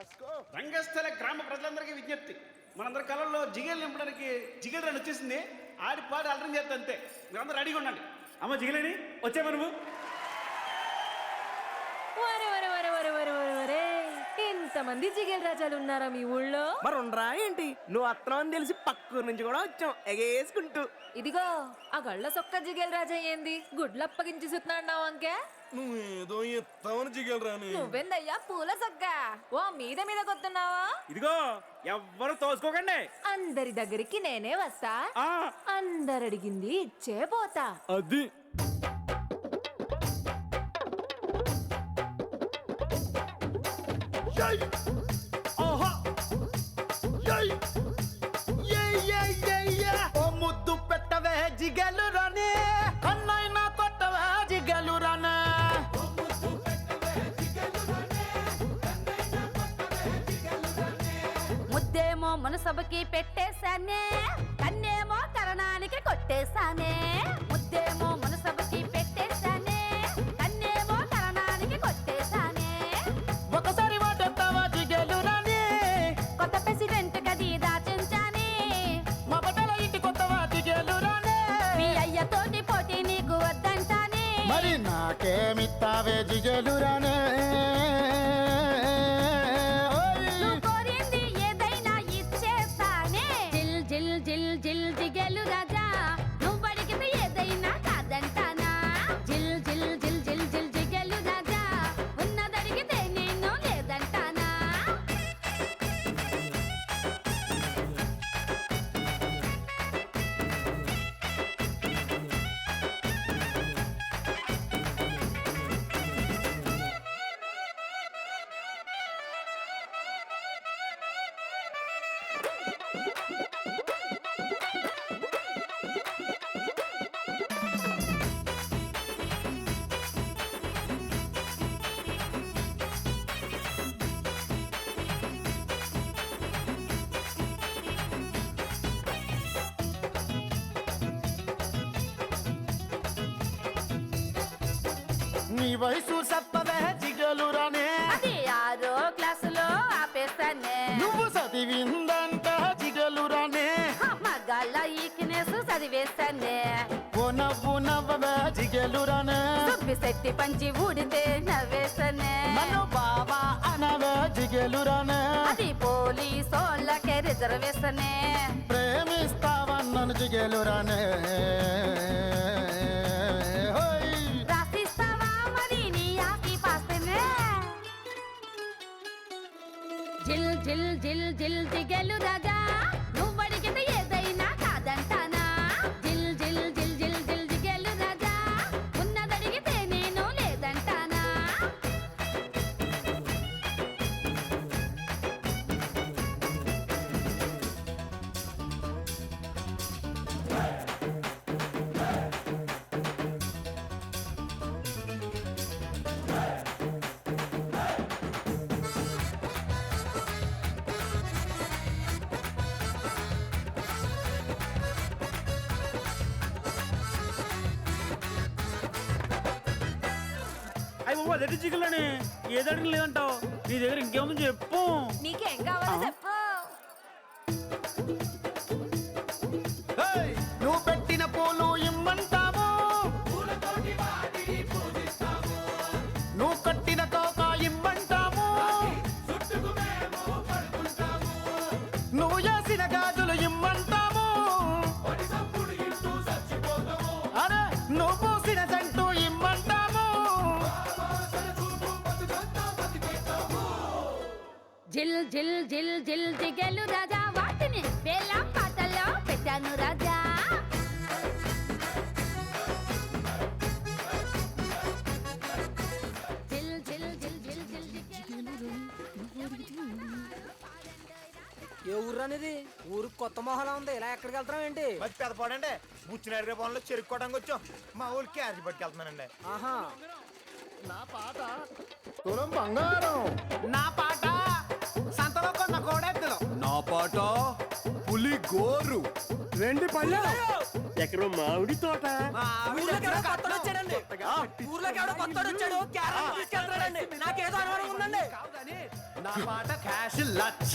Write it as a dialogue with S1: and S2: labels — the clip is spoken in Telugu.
S1: రంగస్థల గ్రామ ప్రజలందరికీ విజ్ఞప్తి. మనందరి కళల్లో జిగేలు నింపడానికి జిగేలు రన్ వచ్చేసింది. ఆడి పాడి అలరం చేస్తా అంతే. మీరందరూ రెడీగా ఉండండి. అమ్మ జిగలేని? వచ్చే మనము
S2: ఇంతమంది జిగేల్ రాజాలు ఉన్నారా మీ ఊళ్ళో?
S3: మరి ఉండరా ఏంటి? నువ్వు అత్తనం అని తెలిసి పక్కూరు నుంచి కూడా వచ్చాం ఎగేసుకుంటూ.
S2: ఇదిగో ఆ గళ్ళ సొక్క జిగేల్ రాజా ఏంది? గుడ్లు అప్పగించి సుతున్నాడు అంకే?
S4: నువ్వేదో ఎత్తావని జిగలరాని
S2: నువ్వెందయ్యా పూల సొక్క? ఓ మీద మీద కొత్తున్నావా?
S1: ఇదిగో ఎవ్వరు తోసుకోకండి.
S2: అందరి దగ్గరికి నేనే వస్తా.
S1: ఆ,
S2: అందరు అడిగింది ఇచ్చే పోతా.
S4: అది.
S3: ముద్దు పెట్టవే జిగలు రానే. కన్నైనా కొట్టవే జిగలు రానే.
S5: ముద్దేమో మనసభకి పెట్టేశానే. కన్నేమో కరణానికి కొట్టేశానే.
S4: నాకేమిత్తావే జిగలు వయసు సత్తవే జిగలు రానే
S5: అది ఆరో క్లాసులో ఆపేస్తానే.
S4: నువ్వు చదివిందంట జిగలు రానే
S5: మగాళ్ళ ఈకినేసు చదివేస్తానే.
S4: ఓ నవ్వు నవ్వవే జిగలు రానే
S5: దుబ్బి శక్తి పంచి ఊడితే నవ్వేస్తానే.
S4: నన్ను బావా అనవే జిగలు రానే
S5: అది పోలీసోళ్ళకే రిజర్వేషనే
S4: ప్రేమిస్తావన్నను జిగలు
S5: జిల్ జిల్ జిల్ జిల్ జిగలు రాజా
S1: బాబు అదే జిగలని ఏది అడిగిన లేదంటావు? నీ దగ్గర ఇంకేముంది చెప్పు.
S2: నీకేం కావాలో చెప్పు.
S3: నువ్వు పెట్టిన పూలు ఇమ్మంటాము. నువ్వు కట్టిన తోక ఇమ్మంటాము. నువ్వు చేసిన గాజులు ఇమ్మంటాము.
S5: జిల్ జిల్ జిల్ జిల్ జిగలు రాజా. వాటిని వేళ పాటల్లో పెట్టాను రాజా. జిల్ జిల్ జిల్ జిల్ జిల్ జిగలు
S3: ఏ ఊరు అనేది? ఊరు కొత్త మొహలా ఉంది. ఇలా ఎక్కడికి వెళ్తాం ఏంటి?
S6: మరి పెదపాడండి బుచ్చినారు పనులు చెరుక్కోవడానికి వచ్చాం. మా ఊరికి క్యారేజ్ పట్టుకెళ్తున్నానండి.
S3: ఆహా.
S4: తులం బంగారం.
S3: నా పాట సంతలో కొన్న
S4: నా పాట పులి గోరు. రెండు పళ్ళ.
S7: ఎకరం మామిడి తోట.
S8: నాకేదో అనుమానం ఉందండి.
S4: నా మాట క్యాష్ లచ్చ.